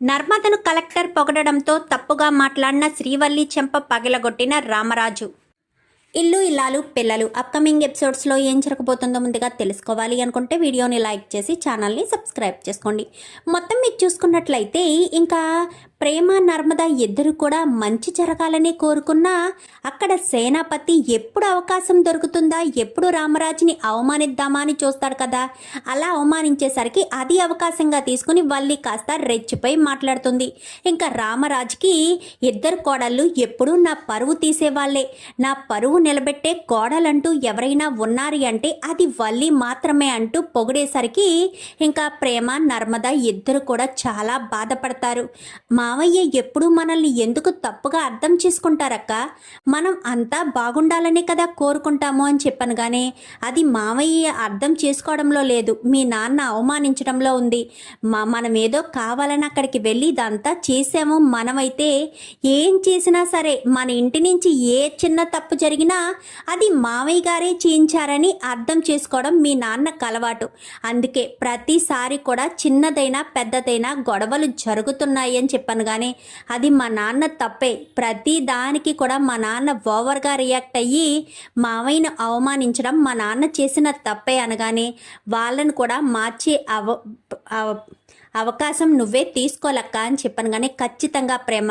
నర్మదను collector పొగడడంతో తప్పుగా మాట్లాడిన శ్రీవల్లి చెంప పగిలగొట్టిన రామరాజు. ఇల్లు ఇల్లాలు పిల్లలు అప్కమింగ్ ఎపిసోడ్స్లో ఏం జరగబోతుందో ముందుగా తెలుసుకోవాలి అనుకుంటే వీడియోని లైక్ చేసి ఛానల్ని సబ్స్క్రైబ్ చేసుకోండి. మొత్తం మీరు చూసుకున్నట్లయితే ఇంకా ప్రేమ నర్మద ఇద్దరు కూడా మంచి జరగాలని కోరుకున్నా అక్కడ సేనాపతి ఎప్పుడు అవకాశం దొరుకుతుందా ఎప్పుడు రామరాజుని అవమానిద్దామా అని చూస్తాడు కదా. అలా అవమానించేసరికి అది అవకాశంగా తీసుకుని వల్లి కాస్త రెచ్చిపోయి మాట్లాడుతుంది. ఇంకా రామరాజుకి ఇద్దరు కోడళ్ళు ఎప్పుడూ నా పరువు తీసేవాళ్ళే. నా పరువు నిలబెట్టే కోడలంటూ ఎవరైనా ఉన్నారు అంటే అది వల్లి మాత్రమే అంటూ పొగిడేసరికి ఇంకా ప్రేమ నర్మద ఇద్దరు కూడా చాలా బాధపడతారు. మా మావయ్య ఎప్పుడు మనల్ని ఎందుకు తప్పుగా అర్థం చేసుకుంటారక్క? మనం అంతా బాగుండాలనే కదా కోరుకుంటాము అని చెప్పాను కానీ అది మావయ్య అర్థం చేసుకోవడంలో లేదు. మీ నాన్న అవమానించడంలో ఉంది. మా మనం ఏదో కావాలని అక్కడికి వెళ్ళి ఇదంతా చేసాము మనమైతే ఏం చేసినా సరే మన ఇంటి నుంచి ఏ చిన్న తప్పు జరిగినా అది మావయ్య గారే చేయించారని అర్థం చేసుకోవడం మీ నాన్నకు అలవాటు. అందుకే ప్రతిసారి కూడా చిన్నదైనా పెద్దదైనా గొడవలు జరుగుతున్నాయి అని చెప్పాను కానీ అది మా నాన్న తప్పే. ప్రతి దానికి కూడా మా నాన్న ఓవర్గా రియాక్ట్ అయ్యి మావయ్యను అవమానించడం మా నాన్న చేసిన తప్పే అనగానే వాళ్ళను కూడా మార్చే అవ- అవకాశం నువ్వే తీసుకోలక్క అని చెప్పాను. కానీ ఖచ్చితంగా ప్రేమ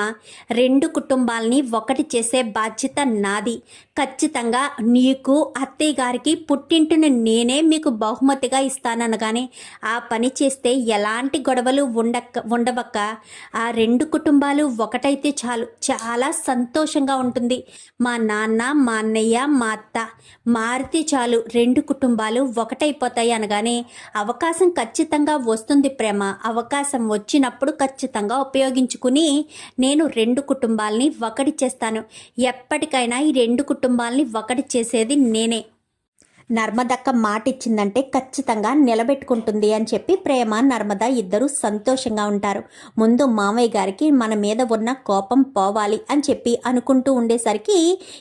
రెండు కుటుంబాలని ఒకటి చేసే బాధ్యత నాది. ఖచ్చితంగా నీకు అత్తయ్య గారికి పుట్టింటిని నేనే మీకు బహుమతిగా ఇస్తాననగానే ఆ పని చేస్తే ఎలాంటి గొడవలు ఉండక్క ఉండవక్క? ఆ రెండు కుటుంబాలు ఒకటైతే చాలు. చాలా సంతోషంగా ఉంటుంది. మా నాన్న మా అన్నయ్య మా అత్త మారితే చాలు. రెండు కుటుంబాలు ఒకటైపోతాయి అనగానే అవకాశం ఖచ్చితంగా వస్తుంది ప్రేమ. అవకాశం వచ్చినప్పుడు ఖచ్చితంగా ఉపయోగించుకుని నేను రెండు కుటుంబాలని ఒకటి చేస్తాను. ఎప్పటికైనా ఈ రెండు కుటుంబాలని ఒకటి చేసేది నేనే. నర్మదక్క మాట ఇచ్చిందంటే ఖచ్చితంగా నిలబెట్టుకుంటుంది అని చెప్పి ప్రేమ నర్మద ఇద్దరు సంతోషంగా ఉంటారు. ముందు మామయ్య గారికి మన మీద ఉన్న కోపం పోవాలి అని చెప్పి అనుకుంటూ ఉండేసరికి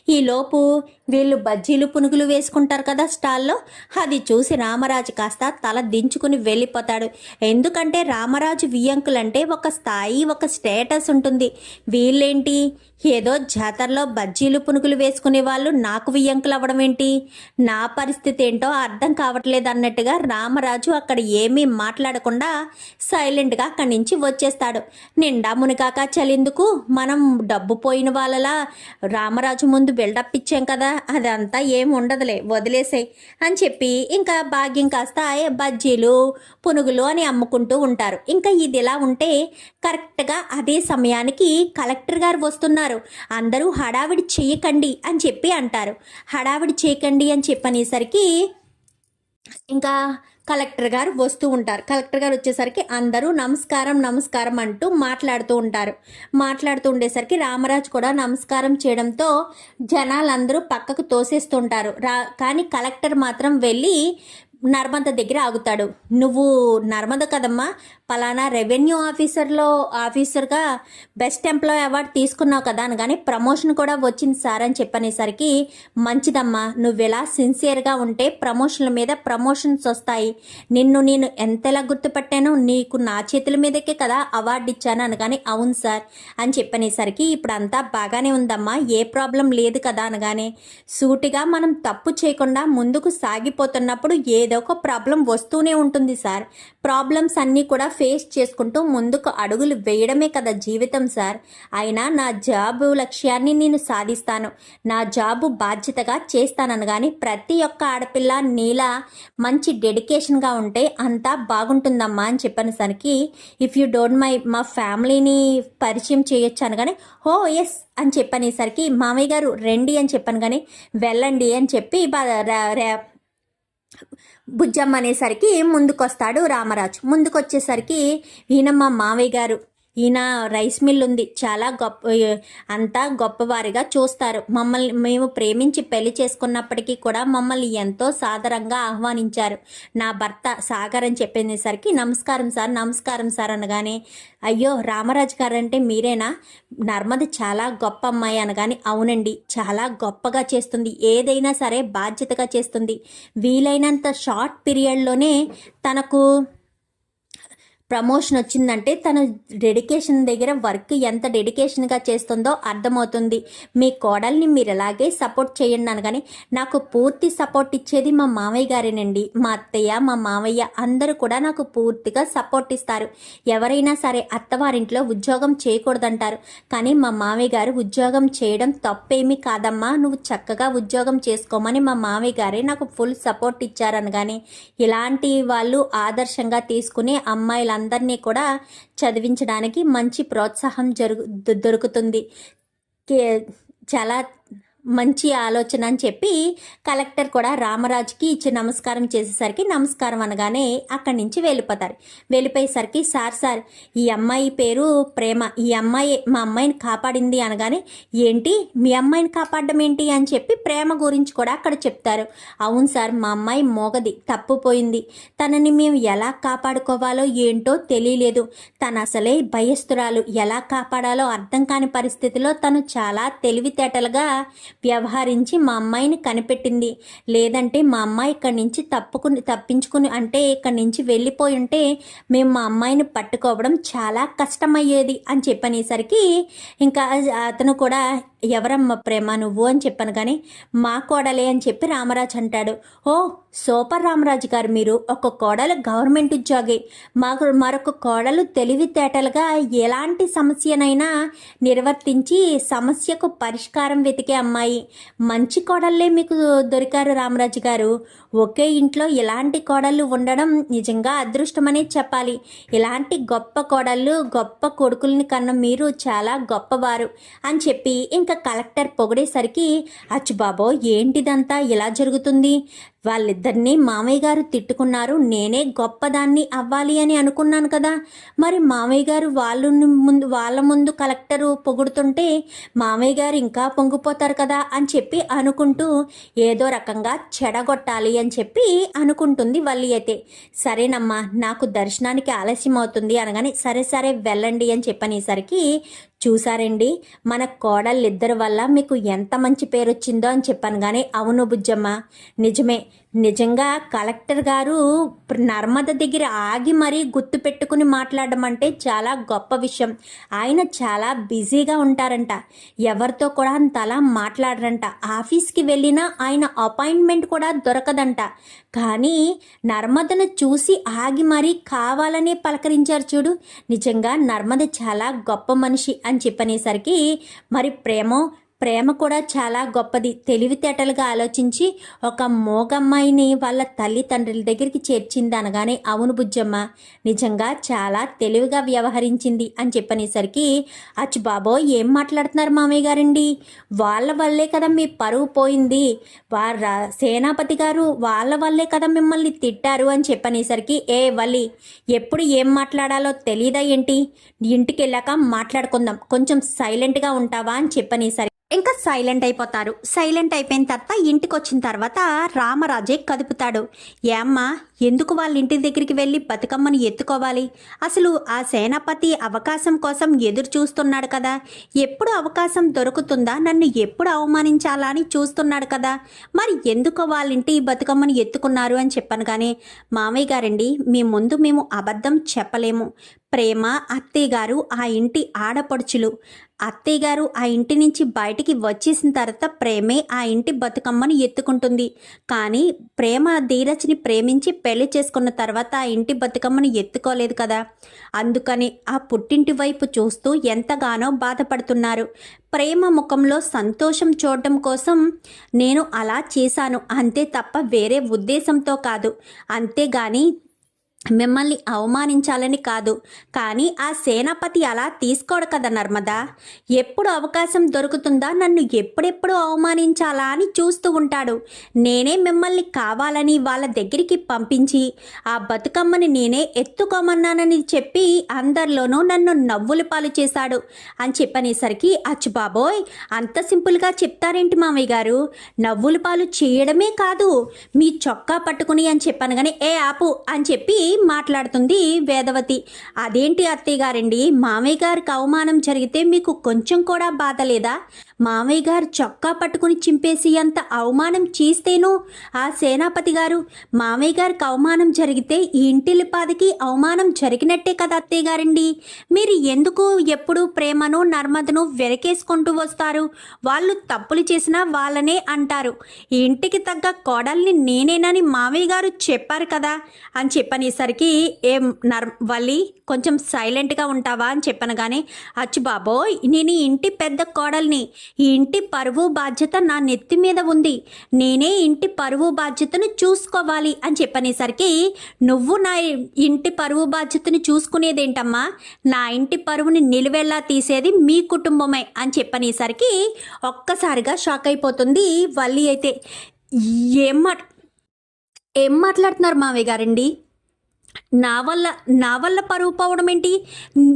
ఈలోపు వీళ్ళు బజ్జీలు పునుగులు వేసుకుంటారు కదా స్టాల్లో. అది చూసి రామరాజు కాస్త తల దించుకుని వెళ్ళిపోతాడు. ఎందుకంటే రామరాజు వియ్యంకులంటే ఒక స్థాయి ఒక స్టేటస్ ఉంటుంది. వీళ్ళేంటి? ఏదో జాతరలో బజ్జీలు పునుగులు వేసుకునే వాళ్ళు నాకు వియ్యంకులు అవ్వడం ఏంటి? నా పరిస్థితి ఏంటో అర్థం కావట్లేదు అన్నట్టుగా రామరాజు అక్కడ ఏమీ మాట్లాడకుండా సైలెంట్గా అక్కడి నుంచి వచ్చేస్తాడు. నిండా మునికాక చలిందుకు మనం డబ్బు పోయిన వాళ్ళలా రామరాజు ముందు బిల్డప్ ఇచ్చాం కదా. అదంతా ఏం ఉండదులే వదిలేసాయి అని చెప్పి ఇంకా భాగ్యం కాస్త బజ్జీలు పునుగులు అని అమ్ముకుంటూ ఉంటారు. ఇంకా ఇది ఇలా ఉంటే కరెక్ట్గా అదే సమయానికి కలెక్టర్ గారు వస్తున్నారు. అందరూ హడావిడి చేయకండి అని చెప్పి అంటారు. హడావిడి చేయకండి అని చెప్పనేసరికి ఇంకా కలెక్టర్ గారు వస్తూ ఉంటారు. కలెక్టర్ గారు వచ్చేసరికి అందరూ నమస్కారం నమస్కారం అంటూ మాట్లాడుతూ ఉంటారు. మాట్లాడుతూ ఉండేసరికి రామరాజు కూడా నమస్కారం చేయడంతో జనాలందరూ పక్కకు తోసేస్తుంటారు. రా కానీ కలెక్టర్ మాత్రం వెళ్ళి నర్మద దగ్గర ఆగుతాడు. నువ్వు నర్మద కదమ్మా పలానా రెవెన్యూ ఆఫీసర్లో ఆఫీసర్గా బెస్ట్ ఎంప్లాయ్ అవార్డు తీసుకున్నావు కదా అని కానీ ప్రమోషన్ కూడా వచ్చింది సార్ అని చెప్పనేసరికి మంచిదమ్మా నువ్వు ఇలా సిన్సియర్గా ఉంటే ప్రమోషన్ల మీద ప్రమోషన్స్ వస్తాయి. నిన్ను నేను ఎంతలా గుర్తుపట్టానో నీకు నా చేతుల మీదకే కదా అవార్డు ఇచ్చాను అనగానే అవును సార్ అని చెప్పనేసరికి ఇప్పుడు అంతా బాగానే ఉందమ్మా ఏ ప్రాబ్లం లేదు కదా అనగానే సూటిగా మనం తప్పు చేయకుండా ముందుకు సాగిపోతున్నప్పుడు ఏదో ఒక ప్రాబ్లం వస్తూనే ఉంటుంది సార్. ప్రాబ్లమ్స్ అన్నీ కూడా ఫేస్ చేసుకుంటూ ముందుకు అడుగులు వేయడమే కదా జీవితం సార్ అయినా నా జాబు లక్ష్యాన్ని నేను సాధిస్తాను. నా జాబు బాధ్యతగా చేస్తానను కానీ ప్రతి ఒక్క ఆడపిల్ల నీలా మంచి డెడికేషన్గా ఉంటే అంతా బాగుంటుందమ్మా అని చెప్పనేసరికి ఇఫ్ యూ డోంట్ మై మా ఫ్యామిలీని పరిచయం చేయొచ్చాను కానీ హో ఎస్ అని చెప్పనేసరికి మామయ్య గారు రండి అని చెప్పాను కానీ వెళ్ళండి అని చెప్పి బుజ్జమ్మ అనేసరికి ముందుకొస్తాడు రామరాజు. ముందుకొచ్చేసరికి ఈయన మావయ్య గారు ఈయన రైస్ మిల్ ఉంది. చాలా గొప్ప అంతా గొప్పవారిగా చూస్తారు. మమ్మల్ని మేము ప్రేమించి పెళ్ళి చేసుకున్నప్పటికీ కూడా మమ్మల్ని ఎంతో సాదరంగా ఆహ్వానించారు. నా భర్త సాగర్ అని చెప్పేసరికి నమస్కారం సార్ నమస్కారం సార్ అనగానే అయ్యో రామరాజు గారు అంటే మీరేనా? నర్మద చాలా గొప్ప అమ్మాయి అనగానే అవునండి చాలా గొప్పగా చేస్తుంది. ఏదైనా సరే బాధ్యతగా చేస్తుంది. వీలైనంత షార్ట్ పీరియడ్లోనే తనకు ప్రమోషన్ వచ్చిందంటే తను డెడికేషన్ దగ్గర వర్క్ ఎంత డెడికేషన్గా చేస్తుందో అర్థమవుతుంది. మీ కోడల్ని మీరు ఎలాగే సపోర్ట్ చేయండి అనగానే నాకు పూర్తి సపోర్ట్ ఇచ్చేది మా మామయ్య గారేనండి. మా అత్తయ్య మా మామయ్య అందరూ కూడా నాకు పూర్తిగా సపోర్ట్ ఇస్తారు. ఎవరైనా సరే అత్తవారింట్లో ఉద్యోగం చేయకూడదంటారు. కానీ మా మామయ్య గారు ఉద్యోగం చేయడం తప్పేమీ కాదమ్మా. నువ్వు చక్కగా ఉద్యోగం చేసుకోమని మా మామయ్య గారే నాకు ఫుల్ సపోర్ట్ ఇచ్చారనగానే ఇలాంటి వాళ్ళు ఆదర్శంగా తీసుకునే తీసుకుని అమ్మాయిలందరినీ కూడా చదివించడానికి మంచి ప్రోత్సాహం జరుగు దొరుకుతుంది. కే- చాలా మంచి ఆలోచన అని చెప్పి కలెక్టర్ కూడా రామరాజుకి ఇచ్చి నమస్కారం చేసేసరికి నమస్కారం అనగానే అక్కడి నుంచి వెళ్ళిపోతారు. వెళ్ళిపోయేసరికి సార్ సార్ ఈ అమ్మాయి పేరు ప్రేమ ఈ అమ్మాయి మా అమ్మాయిని కాపాడింది అనగానే ఏంటి మీ అమ్మాయిని కాపాడడం ఏంటి అని చెప్పి ప్రేమ గురించి కూడా అక్కడ చెప్తారు. అవును సార్ మా అమ్మాయి మోగది తప్పుపోయింది. తనని మేము ఎలా కాపాడుకోవాలో ఏంటో తెలియలేదు. తను అసలే భయస్తురాలు. ఎలా కాపాడాలో అర్థం కాని పరిస్థితిలో తను చాలా తెలివితేటలుగా వ్యవహరించి మా అమ్మాయిని కనిపెట్టింది. లేదంటే మా అమ్మాయి ఇక్కడి నుంచి తప్పుకుని తప్పించుకుని అంటే ఇక్కడి నుంచి వెళ్ళిపోయి ఉంటే మేము మా అమ్మాయిని పట్టుకోవడం చాలా కష్టమయ్యేది అని చెప్పనేసరికి ఇంకా అతను కూడా ఎవరమ్మ ప్రేమ నువ్వు అని చెప్పాను కానీ మా కోడలే అని చెప్పి రామరాజు అంటాడు. ఓ సూపర్ రామరాజు గారు మీరు. ఒక కోడలు గవర్నమెంట్ ఉద్యోగి. మాకు మరొక కోడలు తెలివితేటలుగా ఎలాంటి సమస్యనైనా నిర్వర్తించి సమస్యకు పరిష్కారం వెతికే అమ్మాయి. మంచి కోడళ్ళే మీకు దొరికారు రామరాజు గారు. ఒకే ఇంట్లో ఇలాంటి కోడళ్ళు ఉండడం నిజంగా అదృష్టమనే చెప్పాలి. ఇలాంటి గొప్ప కోడళ్ళు గొప్ప కొడుకుల్ని కన్న మీరు చాలా గొప్పవారు అని చెప్పి ఇంకా కలెక్టర్ పొగిడేసరికి అచ్చు బాబో ఏంటిదంతా ఇలా జరుగుతుంది? వాళ్ళిద్దరినీ మామయ్య గారు తిట్టుకున్నారు నేనే గొప్పదాన్ని అవ్వాలి అని అనుకున్నాను కదా. మరి మామయ్య గారు వాళ్ళు ముందు వాళ్ళ ముందు కలెక్టరు పొగుడుతుంటే మామయ్య గారు ఇంకా పొంగిపోతారు కదా అని చెప్పి అనుకుంటూ ఏదో రకంగా చెడగొట్టాలి అని చెప్పి అనుకుంటుంది వల్లి అయితే. సరేనమ్మా నాకు దర్శనానికి ఆలస్యం అవుతుంది అనగానే సరే సరే వెళ్ళండి అని చెప్పనేసరికి చూసారండి మన ఇద్దరు వల్ల మీకు ఎంత మంచి పేరు వచ్చిందో అని చెప్పాను కానీ అవును బుజ్జమ్మ. నిజమే. నిజంగా కలెక్టర్ గారు నర్మద దగ్గర ఆగి మరీ గుర్తు పెట్టుకుని మాట్లాడడం అంటే చాలా గొప్ప విషయం. ఆయన చాలా బిజీగా ఉంటారంట. ఎవరితో కూడా అంత అలా మాట్లాడరంట. ఆఫీస్కి వెళ్ళినా ఆయన అపాయింట్మెంట్ కూడా దొరకదంట. కానీ నర్మదను చూసి ఆగి మరీ కావాలనే పలకరించారు చూడు. నిజంగా నర్మద చాలా గొప్ప మనిషి అని చెప్పనేసరికి మరి ప్రేమో ప్రేమ కూడా చాలా గొప్పది. తెలివితేటలుగా ఆలోచించి ఒక మోగమ్మాయిని వాళ్ళ తల్లిదండ్రుల దగ్గరికి చేర్చింది అనగానే అవును బుజ్జమ్మ నిజంగా చాలా తెలివిగా వ్యవహరించింది అని చెప్పనేసరికి అచ్చుబాబో ఏం మాట్లాడుతున్నారు మామయ్య గారండి? వాళ్ళ వల్లే కదా మీ పరువు పోయింది. వార సేనాపతి గారు వాళ్ళ వల్లే కదా మిమ్మల్ని తిట్టారు అని చెప్పనేసరికి ఏ వల్లి ఎప్పుడు ఏం మాట్లాడాలో తెలియదా ఏంటి? ఇంటికి వెళ్ళాక మాట్లాడుకుందాం. కొంచెం సైలెంట్గా ఉంటావా అని చెప్పనేసరికి ఇంకా సైలెంట్ అయిపోతారు. సైలెంట్ అయిపోయిన తర్వాత ఇంటికి వచ్చిన తర్వాత రామరాజే కదుపుతాడు. ఏమ్మా ఎందుకు వాళ్ళ ఇంటి దగ్గరికి వెళ్ళి బతుకమ్మను ఎత్తుకోవాలి? అసలు ఆ సేనాపతి అవకాశం కోసం ఎదురు చూస్తున్నాడు కదా. ఎప్పుడు అవకాశం దొరుకుతుందా? నన్ను ఎప్పుడు అవమానించాలా అని చూస్తున్నాడు కదా. మరి ఎందుకు వాళ్ళ ఇంటి బతుకమ్మను ఎత్తుకున్నారు అని చెప్పాను కానీ మామయ్య గారండి మీ ముందు మేము అబద్ధం చెప్పలేము. ప్రేమ అత్తయ్య గారు ఆ ఇంటి ఆడపడుచులు. అత్తయ్య గారు ఆ ఇంటి నుంచి బయటికి వచ్చేసిన తర్వాత ప్రేమే ఆ ఇంటి బతుకమ్మని ఎత్తుకుంటుంది. కానీ ప్రేమ ధీరజ్ని ప్రేమించి పెళ్ళి చేసుకున్న తర్వాత ఆ ఇంటి బతుకమ్మని ఎత్తుకోలేదు కదా. అందుకని ఆ పుట్టింటి వైపు చూస్తూ ఎంతగానో బాధపడుతున్నారు. ప్రేమ ముఖంలో సంతోషం చూడడం కోసం నేను అలా చేశాను. అంతే తప్ప వేరే ఉద్దేశంతో కాదు. అంతేగాని మిమ్మల్ని అవమానించాలని కాదు. కానీ ఆ సేనాపతి అలా తీసుకోడు కదా నర్మదా. ఎప్పుడు అవకాశం దొరుకుతుందా? నన్ను ఎప్పుడెప్పుడు అవమానించాలా అని చూస్తూ ఉంటాడు. నేనే మిమ్మల్ని కావాలని వాళ్ళ దగ్గరికి పంపించి ఆ బతుకమ్మని నేనే ఎత్తుకోమన్నానని చెప్పి అందరిలోనూ నన్ను నవ్వులు పాలు చేశాడు. అని చెప్పనేసరికి అచ్చు బాబోయ్ అంత సింపుల్గా చెప్తారేంటి మామయ్య గారు? నవ్వులు పాలు చేయడమే కాదు మీ చొక్కా పట్టుకుని అని చెప్పాను కానీ ఏ ఆపు అని చెప్పి మాట్లాడుతుంది వేదవతి. అదేంటి అత్తయ్య గారండి? మామయ్య గారికి అవమానం జరిగితే మీకు కొంచెం కూడా బాధ లేదా? మామయ్య గారు చొక్కా పట్టుకుని చింపేసి అంత అవమానం చేస్తేను? ఆ సేనాపతి గారు మామయ్య గారికి అవమానం జరిగితే ఈ ఇంటిలిపాదికి అవమానం జరిగినట్టే కదా అత్తయ్య గారండి. మీరు ఎందుకు ఎప్పుడు ప్రేమను నర్మదను వెరకేసుకుంటూ వస్తారు? వాళ్ళు తప్పులు చేసినా వాళ్ళనే అంటారు. ఈ ఇంటికి తగ్గ కోడల్ని నేనేనని మామయ్య గారు చెప్పారు కదా? అని చెప్పనేసరికి ఏం నర్ వల్లి కొంచెం సైలెంట్గా ఉంటావా? అని చెప్పను కానీ అచ్చు బాబోయ్ నేను ఇంటి పెద్ద కోడల్ని ఈ ఇంటి పరువు బాధ్యత నా నెత్తి మీద ఉంది. నేనే ఇంటి పరువు బాధ్యతను చూసుకోవాలి అని చెప్పనేసరికి నువ్వు నా ఇంటి పరువు బాధ్యతను చూసుకునేదేంటమ్మా? నా ఇంటి పరువుని నిలువెల్లా తీసేది మీ కుటుంబమే అని చెప్పనేసరికి ఒక్కసారిగా షాక్ అయిపోతుంది వల్లి అయితే. ఏం మాట్ ఏం మాట్లాడుతున్నారు మావయ్య గారండి? నా వల్ల నా వల్ల పరువు పోవడం ఏంటి?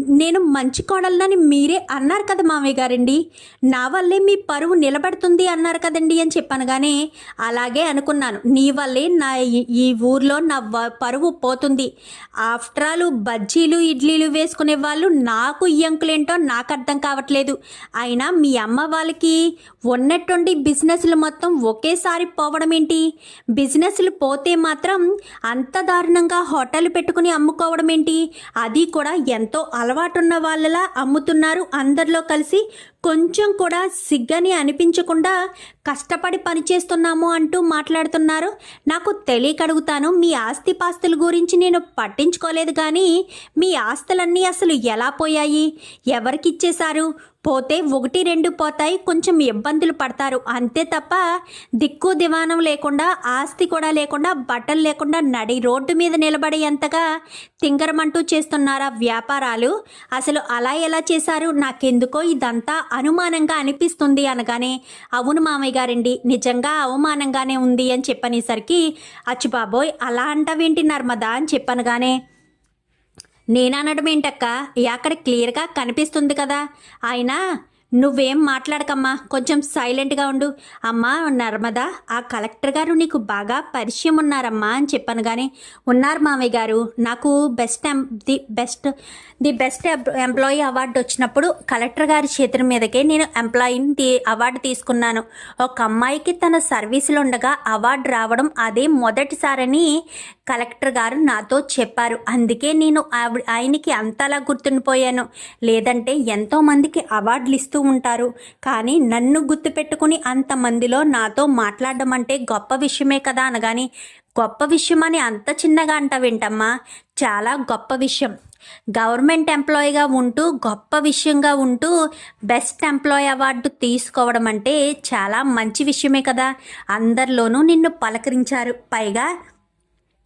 నేను మంచి కోడలని మీరే అన్నారు కదా మామయ్య గారండి. నా వల్లే మీ పరువు నిలబడుతుంది అన్నారు కదండి అని చెప్పాను కానీ అలాగే అనుకున్నాను. నీ వల్లే నా ఈ- ఈ ఊర్లో నా వ- పరువు పోతుంది. ఆఫ్టర్ ఆల్ బజ్జీలు ఇడ్లీలు వేసుకునే వాళ్ళు నాకు ఈ అంకులేంటో నాకు అర్థం కావట్లేదు. అయినా మీ అమ్మ వాళ్ళకి ఉన్నట్టుండి బిజినెస్లు మొత్తం ఒకేసారి పోవడం ఏంటి? బిజినెస్లు పోతే మాత్రం అంత దారుణంగా హోటల్ పెట్టుకుని అమ్ముకోవడం ఏంటి అది కూడా ఎంతో అలవాటున్న వాళ్ళలా అమ్ముతున్నారు అందరిలో కలిసి. కొంచెం కూడా సిగ్గని అనిపించకుండా కష్టపడి పనిచేస్తున్నాము అంటూ మాట్లాడుతున్నారు. నాకు తెలియక అడుగుతాను మీ ఆస్తిపాస్తుల గురించి నేను పట్టించుకోలేదు కానీ మీ ఆస్తులన్నీ అసలు ఎలా పోయాయి? ఎవరికిచ్చేశారు? పోతే ఒకటి రెండు పోతాయి కొంచెం ఇబ్బందులు పడతారు. అంతే తప్ప దిక్కు దివానం లేకుండా ఆస్తి కూడా లేకుండా బట్టలు లేకుండా నడి రోడ్డు మీద నిలబడేంతగా తింగరమంటూ చేస్తున్నారా వ్యాపారాలు? అసలు అలా ఎలా చేశారు? నాకెందుకో ఇదంతా అనుమానంగా అనిపిస్తుంది అనగానే అవును మామయ్య గారండి నిజంగా అవమానంగానే ఉంది అని చెప్పనేసరికి అచ్చుబాబోయ్ అలా అంటావేంటి నర్మదా అని చెప్పనగానే నేననడం ఏంటక్క? అక్కడ క్లియర్గా కనిపిస్తుంది కదా. ఆయన నువ్వేం మాట్లాడకమ్మా కొంచెం సైలెంట్గా ఉండు. అమ్మా నర్మదా ఆ కలెక్టర్ గారు నీకు బాగా పరిచయం ఉన్నారమ్మా అని చెప్పాను కానీ ఉన్నారు మామయ్య గారు. నాకు best M the best the best employee award వచ్చినప్పుడు కలెక్టర్ గారి చేతుల మీదకే నేను ఎంప్లాయీని తీ అవార్డు తీసుకున్నాను. ఒక అమ్మాయికి తన సర్వీసులో ఉండగా అవార్డు రావడం అదే మొదటిసారని కలెక్టర్ గారు నాతో చెప్పారు. అందుకే నేను ఆవిడ ఆయనకి అంతలా గుర్తుండిపోయాను. లేదంటే ఎంతోమందికి అవార్డులు ఇస్తూ ఉంటారు. కానీ నన్ను గుర్తుపెట్టుకుని అంతమందిలో నాతో మాట్లాడడం అంటే గొప్ప విషయమే కదా అనగాని గొప్ప విషయం అని అంత చిన్నగా అంటావేంటమ్మా చాలా గొప్ప విషయం. గవర్నమెంట్ ఎంప్లాయీగా ఉంటూ గొప్ప విషయంగా ఉంటూ బెస్ట్ ఎంప్లాయీ అవార్డు తీసుకోవడం అంటే చాలా మంచి విషయమే కదా. అందరిలోనూ నిన్ను పలకరించారు. పైగా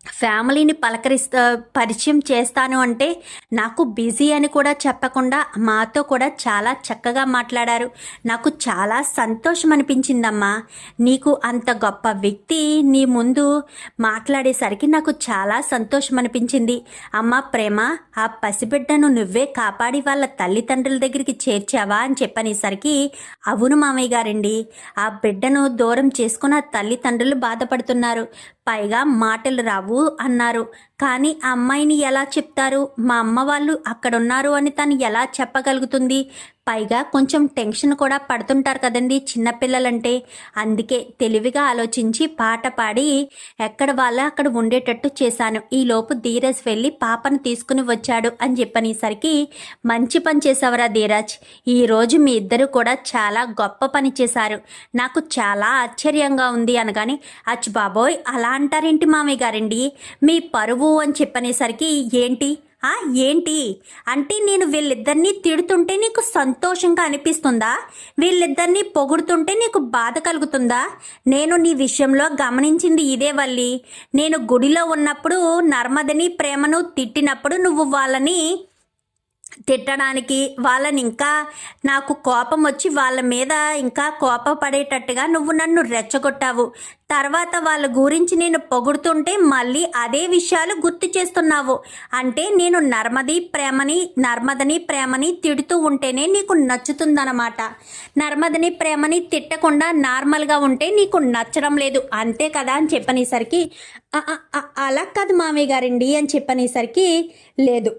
ఫ్యామిలీని పలకరిస్తా పరిచయం చేస్తాను అంటే నాకు బిజీ అని కూడా చెప్పకుండా మాతో కూడా చాలా చక్కగా మాట్లాడారు. నాకు చాలా సంతోషం అనిపించిందమ్మా. నీకు అంత గొప్ప వ్యక్తి నీ ముందు మాట్లాడేసరికి నాకు చాలా సంతోషం అనిపించింది. అమ్మ ప్రేమ ఆ పసిబిడ్డను నువ్వే కాపాడి వాళ్ళ తల్లిదండ్రుల దగ్గరికి చేర్చావా అని చెప్పనేసరికి అవును మామయ్య గారండి. ఆ బిడ్డను దూరం చేసుకున్న తల్లిదండ్రులు బాధపడుతున్నారు. పైగా మాటలు రావు అన్నారు. కానీ ఆ అమ్మాయిని ఎలా చెప్తారు? మా అమ్మ వాళ్ళు అక్కడ ఉన్నారు అని తను ఎలా చెప్పగలుగుతుంది? పైగా కొంచెం టెన్షన్ కూడా పడుతుంటారు కదండి చిన్నపిల్లలంటే. అందుకే తెలివిగా ఆలోచించి పాట పాడి ఎక్కడ వాళ్ళ అక్కడ ఉండేటట్టు చేశాను. ఈలోపు ధీరజ్ వెళ్ళి పాపను తీసుకుని వచ్చాడు అని చెప్పనేసరికి మంచి పని చేసావరా ధీరజ్. ఈరోజు మీ ఇద్దరు కూడా చాలా గొప్ప పని చేశారు. నాకు చాలా ఆశ్చర్యంగా ఉంది అనగానే అచ్చు బాబోయ్ అలా అంటారేంటి మామయ్య గారండి? మీ పరువు అని చెప్పనేసరికి ఏంటి? ఆ ఏంటి? అంటే నేను వీళ్ళిద్దరినీ తిడుతుంటే నీకు సంతోషంగా అనిపిస్తుందా? వీళ్ళిద్దరినీ పొగుడుతుంటే నీకు బాధ కలుగుతుందా? నేను నీ విషయంలో గమనించింది ఇదే వల్లి. నేను గుడిలో ఉన్నప్పుడు నర్మదని ప్రేమను తిట్టినప్పుడు నువ్వు వాళ్ళని తిట్టడానికి వాళ్ళని ఇంకా నాకు కోపం వచ్చి వాళ్ళ మీద ఇంకా కోపపడేటట్టుగా నువ్వు నన్ను రెచ్చగొట్టావు. తర్వాత వాళ్ళ గురించి నేను పొగుడుతుంటే మళ్ళీ అదే విషయాలు గుర్తు చేస్తున్నావు. అంటే నేను నర్మది ప్రేమని నర్మదని ప్రేమని తిడుతూ ఉంటేనే నీకు నచ్చుతుందన్నమాట. నర్మదని ప్రేమని తిట్టకుండా నార్మల్గా ఉంటే నీకు నచ్చడం లేదు. అంతే కదా అని చెప్పనేసరికి అలా కాదు మామయ్య గారండి అని చెప్పనేసరికి లేదు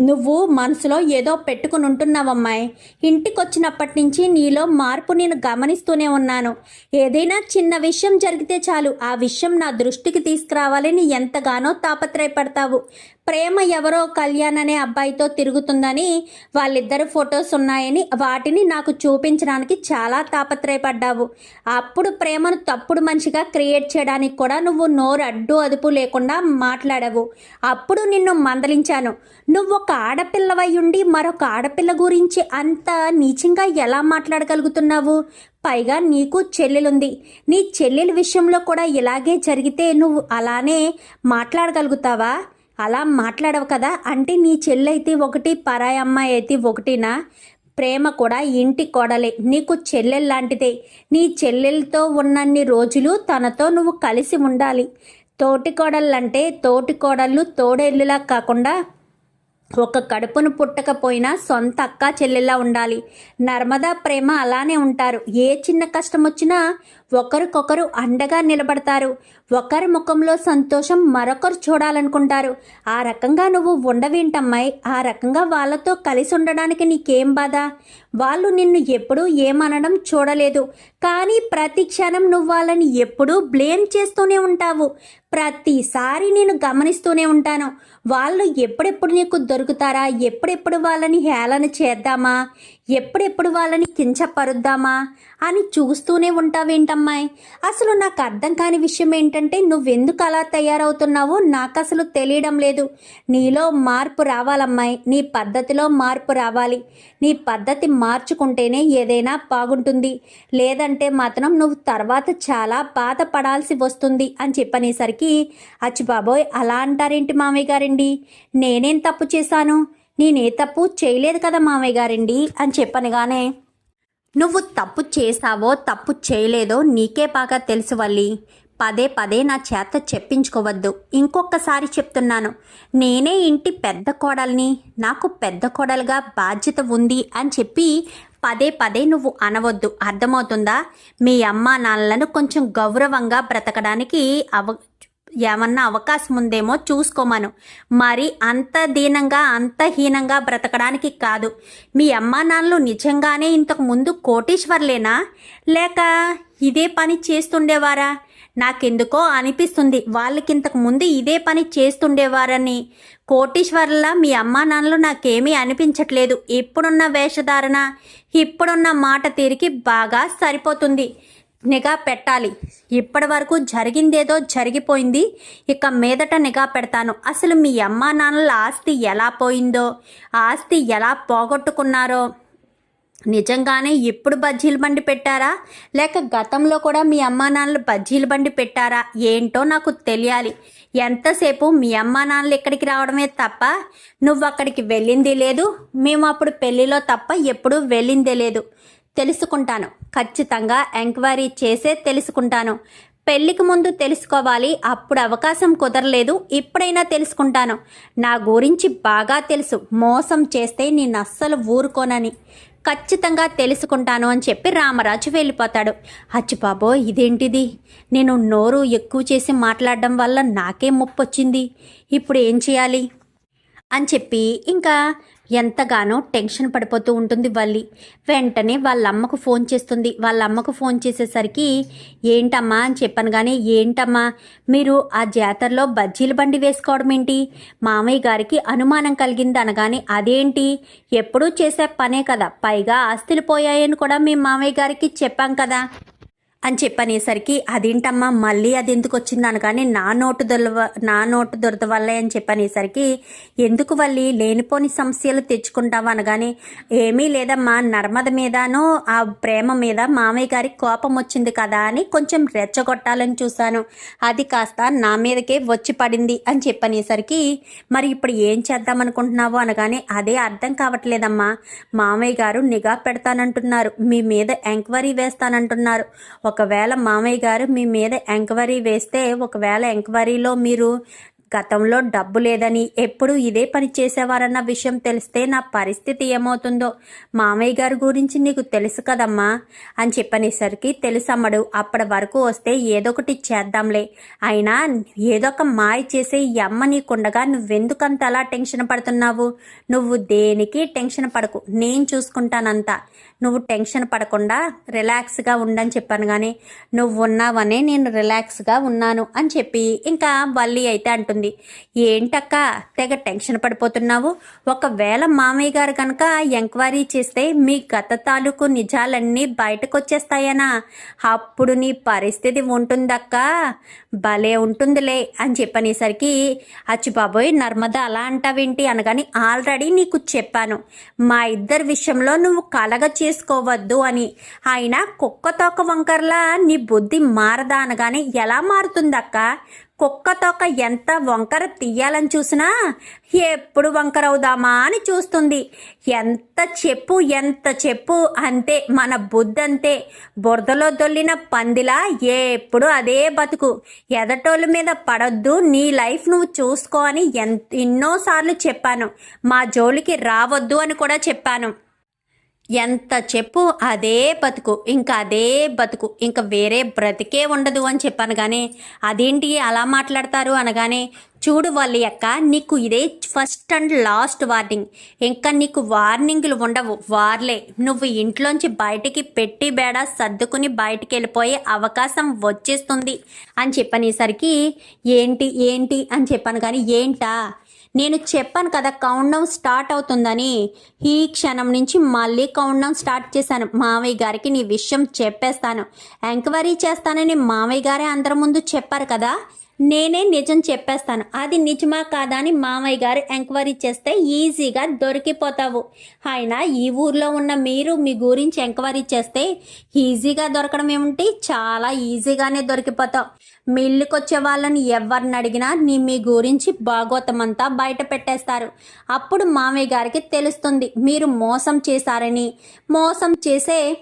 నువ్వు మనసులో ఏదో పెట్టుకుని ఉంటున్నావమ్మాయి. ఇంటికి వచ్చినప్పటి నుంచి నీలో మార్పు నేను గమనిస్తూనే ఉన్నాను. ఏదైనా చిన్న విషయం జరిగితే చాలు. ఆ విషయం నా దృష్టికి తీసుకురావాలని ఎంతగానో తాపత్రయపడతావు. ప్రేమ ఎవరో కళ్యాణ్ అనే అబ్బాయితో తిరుగుతుందని వాళ్ళిద్దరు ఫొటోస్ ఉన్నాయని వాటిని నాకు చూపించడానికి చాలా తాపత్రయపడ్డావు. అప్పుడు ప్రేమను తప్పుడు మనిషిగా క్రియేట్ చేయడానికి కూడా నువ్వు నోరు అడ్డు అదుపు లేకుండా మాట్లాడావు. అప్పుడు నిన్ను మందలించాను. నువ్వు ఒక ఆడపిల్లవై ఉండి మరొక ఆడపిల్ల గురించి అంత నీచంగా ఎలా మాట్లాడగలుగుతున్నావు? పైగా నీకు చెల్లెలుంది. నీ చెల్లెల విషయంలో కూడా ఇలాగే జరిగితే నువ్వు అలానే మాట్లాడగలుగుతావా? అలా మాట్లాడవు కదా. అంటే నీ చెల్లైతే ఒకటి పరాయి అమ్మాయి అయితే ఒకటినా? ప్రేమ కూడా ఇంటి కోడలే. నీకు చెల్లెలు లాంటిదే. నీ చెల్లెలతో ఉన్నన్ని రోజులు తనతో నువ్వు కలిసి ఉండాలి. తోటి కోడళ్ళంటే తోటి కోడళ్ళు తోడేళ్ళులా కాకుండా ఒక కడుపును పుట్టకపోయినా సొంత అక్క చెల్లెల్లా ఉండాలి. నర్మదా ప్రేమ అలానే ఉంటారు. ఏ చిన్న కష్టం వచ్చినా ఒకరికొకరు అండగా నిలబడతారు. ఒకరి ముఖంలో సంతోషం మరొకరు చూడాలనుకుంటారు. ఆ రకంగా నువ్వు ఉండవేంటమ్మాయి? ఆ రకంగా వాళ్ళతో కలిసి ఉండడానికి నీకేం బాధ? వాళ్ళు నిన్ను ఎప్పుడూ ఏమనడం చూడలేదు. కానీ ప్రతి క్షణం నువ్వు వాళ్ళని ఎప్పుడూ బ్లేమ్ చేస్తూనే ఉంటావు. ప్రతిసారి నేను గమనిస్తూనే ఉంటాను. వాళ్ళు ఎప్పుడెప్పుడు నీకు దొరుకుతారా? ఎప్పుడెప్పుడు వాళ్ళని హేళన చేద్దామా? ఎప్పుడెప్పుడు వాళ్ళని కించపరుద్దామా? అని చూస్తూనే ఉంటావేంటమ్మాయి? అసలు నాకు అర్థం కాని విషయం ఏంటంటే నువ్వెందుకు అలా తయారవుతున్నావో నాకు అసలు తెలియడం లేదు. నీలో మార్పు రావాలమ్మాయి. నీ పద్ధతిలో మార్పు రావాలి. నీ పద్ధతి మార్చుకుంటేనే ఏదైనా బాగుంటుంది. లేదంటే మాత్రం నువ్వు తర్వాత చాలా బాధపడాల్సి వస్తుంది అని చెప్పనేసరికి అచ్చి బాబోయ్ అలా అంటారేంటి మామయ్య గారండి నేనేం తప్పు చేశాను? నేనే తప్పు చేయలేదు కదా మామయ్య గారండి అని చెప్పనగానే నువ్వు తప్పు చేసావో తప్పు చేయలేదో నీకే బాగా తెలుసు వల్లి. పదే పదే నా చేత చెప్పించుకోవద్దు. ఇంకొకసారి చెప్తున్నాను. నేనే ఇంటి పెద్ద కోడల్ని నాకు పెద్ద కోడలుగా బాధ్యత ఉంది అని చెప్పి పదే పదే నువ్వు అనవద్దు. అర్థమవుతుందా? మీ అమ్మ నాన్నలను కొంచెం గౌరవంగా బ్రతకడానికి అవ ఏమన్నా అవకాశం ఉందేమో చూసుకోమను. మరి అంత దీనంగా అంత హీనంగా బ్రతకడానికి కాదు. మీ అమ్మా నాన్నలు నిజంగానే ఇంతకు ముందు కోటీశ్వర్లేనా? లేక ఇదే పని చేస్తుండేవారా? నాకెందుకో అనిపిస్తుంది. వాళ్ళకి ఇంతకు ముందు ఇదే పని చేస్తుండేవారని. కోటీశ్వర్లా మీ అమ్మా నాన్నలు నాకేమీ అనిపించట్లేదు. ఇప్పుడున్న వేషధారణ ఇప్పుడున్న మాట తీరికి బాగా సరిపోతుంది. నిఘా పెట్టాలి. ఇప్పటి వరకు జరిగిందేదో జరిగిపోయింది. ఇక మీదట నిఘా పెడతాను. అసలు మీ అమ్మా నాన్నల ఆస్తి ఎలా పోయిందో? ఆస్తి ఎలా పోగొట్టుకున్నారో? నిజంగానే ఇప్పుడు బజ్జీల బండి పెట్టారా? లేక గతంలో కూడా మీ అమ్మా నాన్నలు బజ్జీల బండి పెట్టారా? ఏంటో నాకు తెలియాలి. ఎంతసేపు మీ అమ్మా నాన్నలు ఇక్కడికి రావడమే తప్ప నువ్వు అక్కడికి వెళ్ళింది లేదు. మేము అప్పుడు పెళ్ళిలో తప్ప ఎప్పుడూ వెళ్ళిందే లేదు. తెలుసుకుంటాను. ఖచ్చితంగా ఎంక్వైరీ చేసే తెలుసుకుంటాను. పెళ్ళికి ముందు తెలుసుకోవాలి. అప్పుడు అవకాశం కుదరలేదు. ఇప్పుడైనా తెలుసుకుంటాను. నా గురించి బాగా తెలుసు. మోసం చేస్తే నేను అస్సలు ఊరుకోనని. ఖచ్చితంగా తెలుసుకుంటాను అని చెప్పి రామరాజు వెళ్ళిపోతాడు. అచ్చిబాబో ఇదేంటిది? నేను నోరు ఎక్కువ చేసి మాట్లాడడం వల్ల నాకే ముప్పొచ్చింది. ఇప్పుడు ఏం చేయాలి? అని చెప్పి ఇంకా ఎంతగానో టెన్షన్ పడిపోతూ ఉంటుంది వల్లి. వెంటనే వాళ్ళ అమ్మకు ఫోన్ చేస్తుంది. వాళ్ళ అమ్మకు ఫోన్ చేసేసరికి ఏంటమ్మా? అని చెప్పాను కానీ ఏంటమ్మా? మీరు ఆ జాతరలో బజ్జీల బండి వేసుకోవడం ఏంటి? మామయ్య గారికి అనుమానం కలిగింది అనగానే అదేంటి? ఎప్పుడూ చేసే పనే కదా. పైగా ఆస్తులు పోయాయని కూడా మీ మామయ్య గారికి చెప్పాం కదా. అని చెప్పనేసరికి అదేంటమ్మా మళ్ళీ అది ఎందుకు వచ్చింది అనగానే నా నోటు దొరవ నా నోటు దొరద వల్లే అని చెప్పనేసరికి ఎందుకు వల్లి లేనిపోని సమస్యలు తెచ్చుకుంటావు అనగానే ఏమీ లేదమ్మా నర్మద మీదనో ఆ ప్రేమ మీద మామయ్య గారికి కోపం వచ్చింది కదా అని కొంచెం రెచ్చగొట్టాలని చూశాను. అది కాస్త నా మీదకే వచ్చి పడింది అని చెప్పనేసరికి మరి ఇప్పుడు ఏం చేద్దాం అనుకుంటున్నావు? అనగానే అదే అర్థం కావట్లేదమ్మా. మామయ్య గారు నిఘా పెడతానంటున్నారు. మీ మీద ఎంక్వైరీ వేస్తానంటున్నారు. ఒకవేళ మామయ్య గారు మీ మీద ఎంక్వైరీ వేస్తే ఒకవేళ ఎంక్వైరీలో మీరు గతంలో డబ్బు లేదని ఎప్పుడు ఇదే పని చేసేవారన్న విషయం తెలిస్తే నా పరిస్థితి ఏమవుతుందో మామయ్య గారి గురించి నీకు తెలుసు కదమ్మా అని చెప్పనేసరికి తెలుసమ్మడు అప్పటి వరకు వస్తే ఏదొకటి చేద్దాంలే. అయినా ఏదొక మాయ చేసే ఈ అమ్మ నీకుండగా నువ్వెందుకంత అలా టెన్షన్ పడుతున్నావు? నువ్వు దేనికి టెన్షన్ పడకు? నేను చూసుకుంటానంతా. నువ్వు టెన్షన్ పడకుండా రిలాక్స్గా ఉండని చెప్పాను కానీ నువ్వు ఉన్నావనే నేను రిలాక్స్గా ఉన్నాను అని చెప్పి ఇంకా వల్లి అయితే అంటుంది. ఏంటక్క తెగ టెన్షన్ పడిపోతున్నావు? ఒకవేళ మామయ్య గారు కనుక ఎంక్వైరీ చేస్తే మీ గత తాలూకు నిజాలన్నీ బయటకు వచ్చేస్తాయనా అప్పుడు నీ పరిస్థితి ఉంటుందక్క? భలే ఉంటుందిలే అని చెప్పనేసరికి అచ్చి బాబోయ్ నర్మద అలా అంటావేంటి? అనగాని ఆల్రెడీ నీకు చెప్పాను. మా ఇద్దరి విషయంలో నువ్వు కలగ చేసుకోవద్దు అని. ఆయన కుక్క తోక వంకర్లా నీ బుద్ధి మారదా అనగానే ఎలా మారుతుందక్క? కుక్క తోక ఎంత వంకర తీయాలని చూసినా ఎప్పుడు వంకర అవుదామా అని చూస్తుంది. ఎంత చెప్పు ఎంత చెప్పు అంతే మన బుద్ధంతే. బురదలో దొల్లిన పందిలా ఎప్పుడు అదే బతుకు. ఎదటోళ్ళ మీద పడొద్దు నీ లైఫ్ నువ్వు చూసుకో అని ఎంత ఎన్నోసార్లు చెప్పాను. మా జోలికి రావద్దు అని కూడా చెప్పాను. ఎంత చెప్పు అదే బతుకు ఇంకా అదే బతుకు ఇంకా వేరే బ్రతికే ఉండదు అని చెప్పాను కానీ అదేంటి అలా మాట్లాడతారు అనగానే చూడు వాళ్ళ యొక్క నీకు ఇదే ఫస్ట్ అండ్ లాస్ట్ వార్నింగ్. ఇంకా నీకు వార్నింగ్లు ఉండవు వార్లే. నువ్వు ఇంట్లోంచి బయటికి పెట్టి బేడ సర్దుకుని బయటికి వెళ్ళిపోయే అవకాశం వచ్చేస్తుంది అని చెప్పనేసరికి ఏంటి ఏంటి అని చెప్పాను కానీ ఏంటా? నేను చెప్పాను కదా కౌంట్ డౌన్ స్టార్ట్ అవుతుందని. ఈ క్షణం నుంచి మళ్ళీ కౌంట్ డౌన్ స్టార్ట్ చేశాను. మావయ్య గారికి నీ విషయం చెప్పేస్తాను. ఎంక్వైరీ చేస్తానని మావయ్య గారే అందరి ముందు చెప్పారు కదా. నేనే నిజం చెప్పేస్తాను. అది నిజమా కాదా అని మామయ్య గారు ఎంక్వైరీ చేస్తే ఈజీగా దొరికిపోతావు. ఆయన ఈ ఊర్లో ఉన్న మీరు మీ గురించి ఎంక్వైరీ చేస్తే ఈజీగా దొరకడం ఏమిటి? చాలా ఈజీగానే దొరికిపోతావు. మీ ఇల్లుకి వచ్చే వాళ్ళని ఎవరిని అడిగినా నీ మీ గురించి భాగోతమంతా బయట పెట్టేస్తారు. అప్పుడు మామయ్య గారికి తెలుస్తుంది మీరు మోసం చేశారని. మోసం చేసే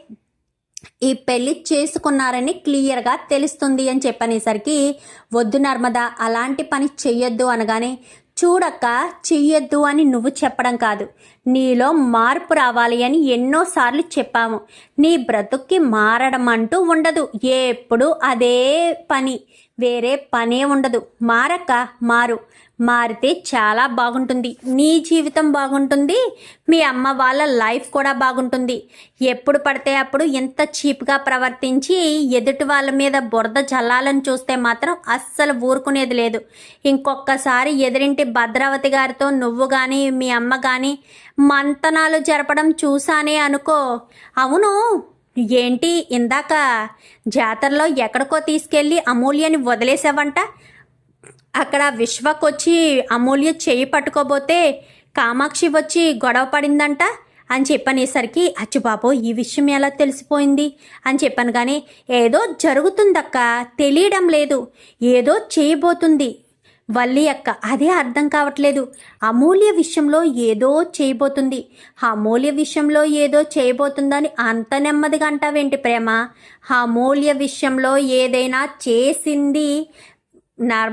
ఈ పెళ్ళి చేసుకున్నారని క్లియర్గా తెలుస్తుంది అని చెప్పనేసరికి వద్దు నర్మద అలాంటి పని చెయ్యొద్దు అనగానే చూడక్క చెయ్యొద్దు అని నువ్వు చెప్పడం కాదు. నీలో మార్పు రావాలి అని ఎన్నోసార్లు చెప్పాము. నీ బ్రతుక్కి మారడం అంటూ ఉండదు. ఎప్పుడు అదే పని. వేరే పనే ఉండదు. మారక్క మారు. మారితే చాలా బాగుంటుంది. నీ జీవితం బాగుంటుంది. మీ అమ్మ వాళ్ళ లైఫ్ కూడా బాగుంటుంది. ఎప్పుడు పడితే అప్పుడు ఎంత చీప్గా ప్రవర్తించి ఎదుటి వాళ్ళ మీద బురద చల్లాలని చూస్తే మాత్రం అస్సలు ఊరుకునేది లేదు. ఇంకొకసారి ఎదురింటి భద్రావతి గారితో నువ్వు కానీ మీ అమ్మ కానీ మంతనాలు జరపడం చూసానే అనుకో. అవును. ఏంటి? ఇందాక జాతరలో ఎక్కడికో తీసుకెళ్ళి అమూల్యని వదిలేసావంట. అక్కడ విశ్వకొచ్చి అమూల్య చేయి పట్టుకోబోతే కామాక్షి వచ్చి గొడవ పడిందంట అని చెప్పనేసరికి అచ్చుబాబు ఈ విషయం ఎలా తెలిసిపోయింది? అని చెప్పాను కానీ ఏదో జరుగుతుందక్క తెలియడం లేదు ఏదో చేయబోతుంది. వల్లి అక్క అదే అర్థం కావట్లేదు. అమూల్య విషయంలో ఏదో చేయబోతుంది. అమూల్య విషయంలో ఏదో చేయబోతుందని అంత నెమ్మదిగా అంటావేంటి ప్రేమ? అమూల్య విషయంలో ఏదైనా చేసింది నర్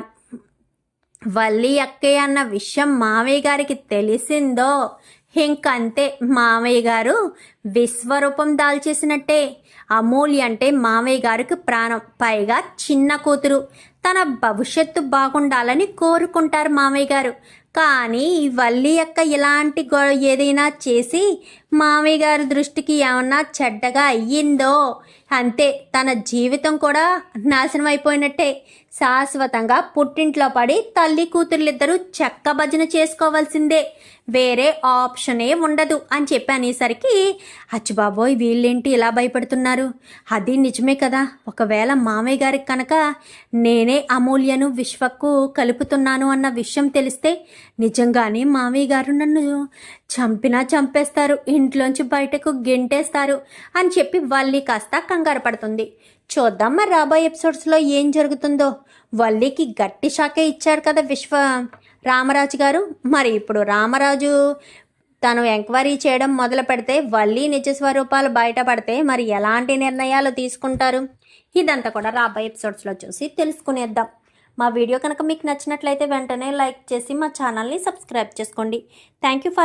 వల్లి అక్కయ్య అన్న విషయం మామయ్య గారికి తెలిసిందో? ఇంకంతే. మామయ్య గారు విశ్వరూపం దాల్చేసినట్టే. అమూల్య అంటే మామయ్య గారికి ప్రాణం. పైగా చిన్న కూతురు. తన భవిష్యత్తు బాగుండాలని కోరుకుంటారు మామయ్య గారు. కానీ వల్లి యొక్క ఇలాంటి గొ ఏదైనా చేసి మామయ్య గారి దృష్టికి ఏమన్నా చెడ్డగా అయ్యిందో? అంతే తన జీవితం కూడా నాశనం అయిపోయినట్టే. శాశ్వతంగా పుట్టింట్లో పడి తల్లి కూతుర్లిద్దరూ చెక్క భజన చేసుకోవాల్సిందే. వేరే ఆప్షనే ఉండదు అని చెప్పి అనేసరికి అచ్చుబాబోయ్ వీళ్ళేంటి ఇలా భయపడుతున్నారు? అది నిజమే కదా. ఒకవేళ మామయ్య గారికి కనుక నేనే అమూల్యను విశ్వకు కలుపుతున్నాను అన్న విషయం తెలిస్తే నిజంగానే మామయ్య గారు నన్ను చంపినా చంపేస్తారు. ఇంట్లోంచి బయటకు గెంటేస్తారు అని చెప్పి వల్లి కాస్త కంగారు పడుతుంది. చూద్దాం మరి రాబోయే ఎపిసోడ్స్లో ఏం జరుగుతుందో. వల్లికి గట్టి షాకే ఇచ్చారు కదా విశ్వ రామరాజు గారు. మరి ఇప్పుడు రామరాజు తను ఎంక్వైరీ చేయడం మొదలు పెడితే వల్లి నిజ స్వరూపాలు బయటపడితే మరి ఎలాంటి నిర్ణయాలు తీసుకుంటారు? ఇదంతా కూడా రాబోయే ఎపిసోడ్స్లో చూసి తెలుసుకునేద్దాం. మా వీడియో కనుక మీకు నచ్చినట్లయితే వెంటనే లైక్ చేసి మా ఛానల్ని సబ్స్క్రైబ్ చేసుకోండి. Thank you for